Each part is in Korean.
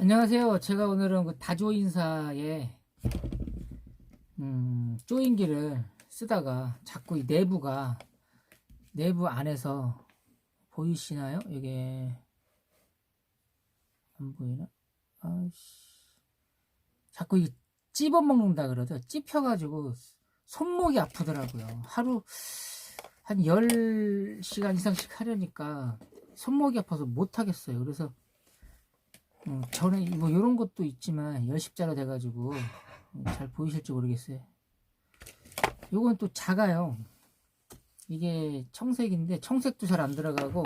안녕하세요. 제가 오늘은 그 다조 인사의 음, 조인기를 쓰다가 자꾸 이 내부가 내부 안에서 보이시나요? 이게 안 보이나? 아이씨. 자꾸 이 찝어 먹는다 그러죠. 찝혀가지고 손목이 아프더라고요. 하루 한 10시간 이상씩 하려니까 손목이 아파서 못 하겠어요. 그래서 음, 저는 뭐 이런 것도 있지만 열십자로 돼가지고 음, 잘 보이실지 모르겠어요. 요건 또 작아요. 이게 청색인데 청색도 잘 안 들어가고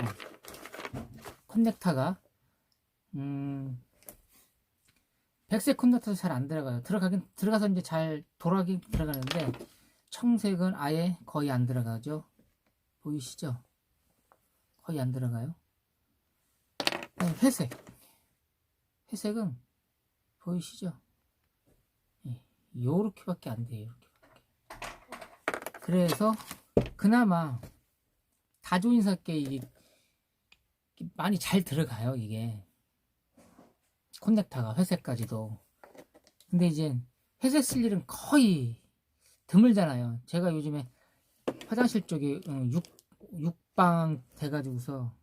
커넥터가 음 백색 커넥터도 잘 안 들어가요. 들어가긴 들어가서 이제 잘 돌아가긴 들어가는데 청색은 아예 거의 안 들어가죠. 보이시죠? 거의 안 들어가요. 회색. 회색은 보이시죠? 예, 요렇게밖에 안 돼요. 요렇게밖에. 그래서 그나마 다조인사께 이게 많이 잘 들어가요. 이게 콘넥터가 회색까지도. 근데 이제 회색 쓸 일은 거의 드물잖아요. 제가 요즘에 화장실 쪽에 어, 육, 육방 돼가지고서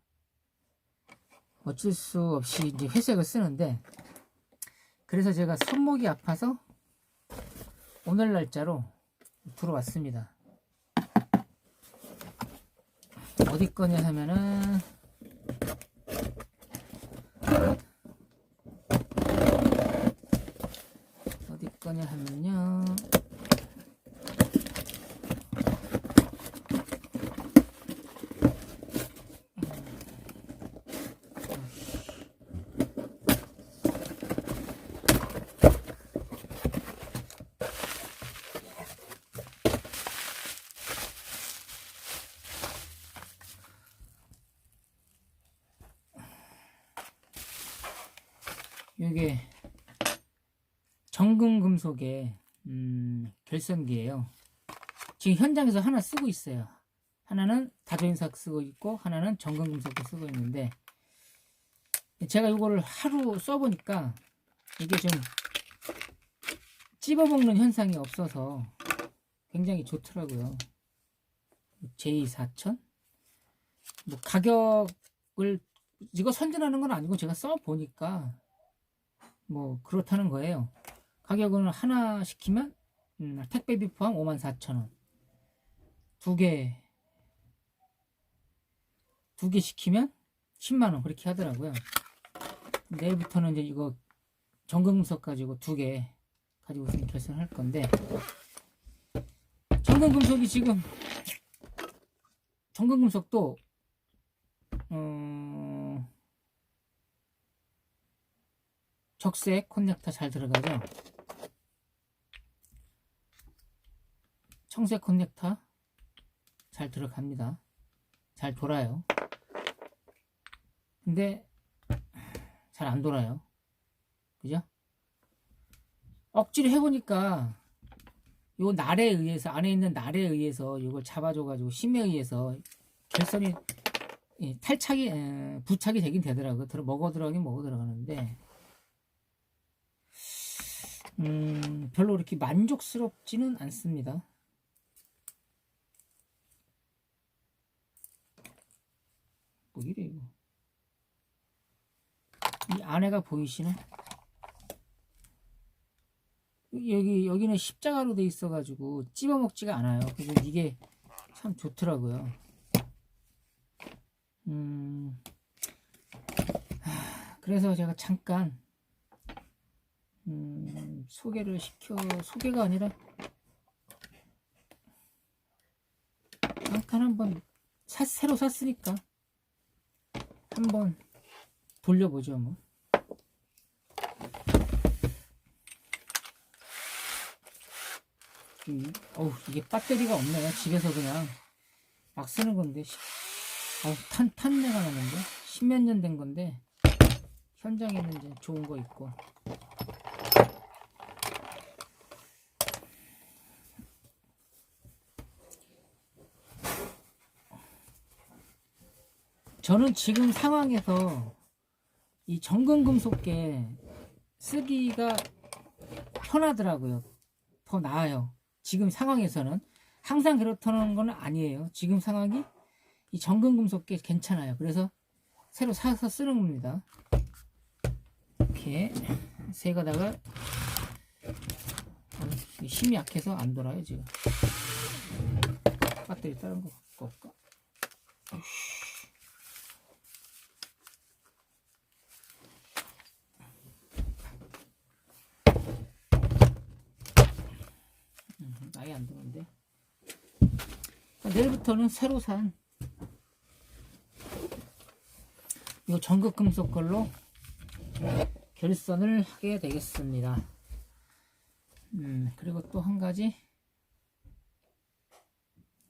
어쩔 수 없이 이제 회색을 쓰는데 그래서 제가 손목이 아파서 오늘 날짜로 들어왔습니다. 어디 거냐 하면은 어디 거냐 하면요 이게 정금 금속의 음, 결선기예요. 지금 현장에서 하나 쓰고 있어요. 하나는 다조인삭 쓰고 있고 하나는 정금 금속도 쓰고 있는데 제가 이거를 하루 써보니까 이게 좀 찝어먹는 현상이 없어서 굉장히 좋더라고요. J4000? 뭐 가격을 이거 선전하는 건 아니고 제가 써보니까 뭐 그렇다는 거예요. 가격은 하나 시키면 음, 택배비 포함 54,000원. 두 개, 두 개 시키면 10만원 그렇게 하더라고요. 내일부터는 이제 이거 정금금속 가지고 두 개 가지고 좀 결선할 건데 정금금속이 지금 정금금속도 어, 적색 콘넥터 잘 들어가죠? 청색 콘넥터 잘 들어갑니다. 잘 돌아요. 근데 잘 안 돌아요. 그죠? 억지로 해보니까 요 날에 의해서 안에 있는 날에 의해서 이걸 잡아줘가지고 힘에 의해서 결선이 예, 탈착이 에, 부착이 되긴 되더라고요. 들어 먹어 들어가긴 먹어 들어가는데 음, 별로 이렇게 만족스럽지는 않습니다. 뭐 이래 이거. 이 안에가 보이시나? 여기 여기는 십자가로 돼 있어가지고 찝어 먹지가 않아요. 그래서 이게 참 좋더라고요. 음, 하, 그래서 제가 잠깐 음, 소개를 시켜 소개가 아니라. 잠깐 한번 사, 새로 샀으니까 한번 돌려보죠 뭐. 음, 어우 이게 배터리가 없네 집에서 그냥. 막 쓰는 건데 어우 탄, 탄내가 나는데? 십몇 년 된 건데? 현장에는 좋은 거 있고 저는 지금 상황에서 이 정근금속계 쓰기가 편하더라고요. 더 나아요. 지금 상황에서는 항상 그렇다는 건 아니에요. 지금 상황이 이 전근금속계 괜찮아요. 그래서 새로 사서 쓰는 겁니다. 이렇게 세 어, 힘이 약해서 안 돌아요 지금. 배터리 다른 거 아예 안 되는데. 그러니까 내일부터는 새로 산이 전극 금속 걸로 결선을 하게 되겠습니다. 음, 그리고 또 한 가지,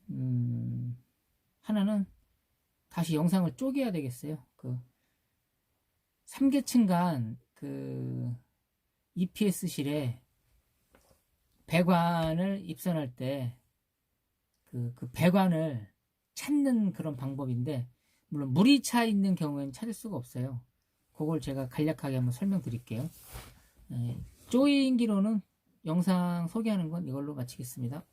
음, 하나는 다시 영상을 쪼개야 되겠어요. 그, 3계층 간 그, EPS실에 배관을 입선할 때, 그, 그 배관을 찾는 그런 방법인데, 물론 물이 차 있는 경우에는 찾을 수가 없어요. 그걸 제가 간략하게 한번 설명드릴게요. 예, 조인기로는 영상 소개하는 건 이걸로 마치겠습니다.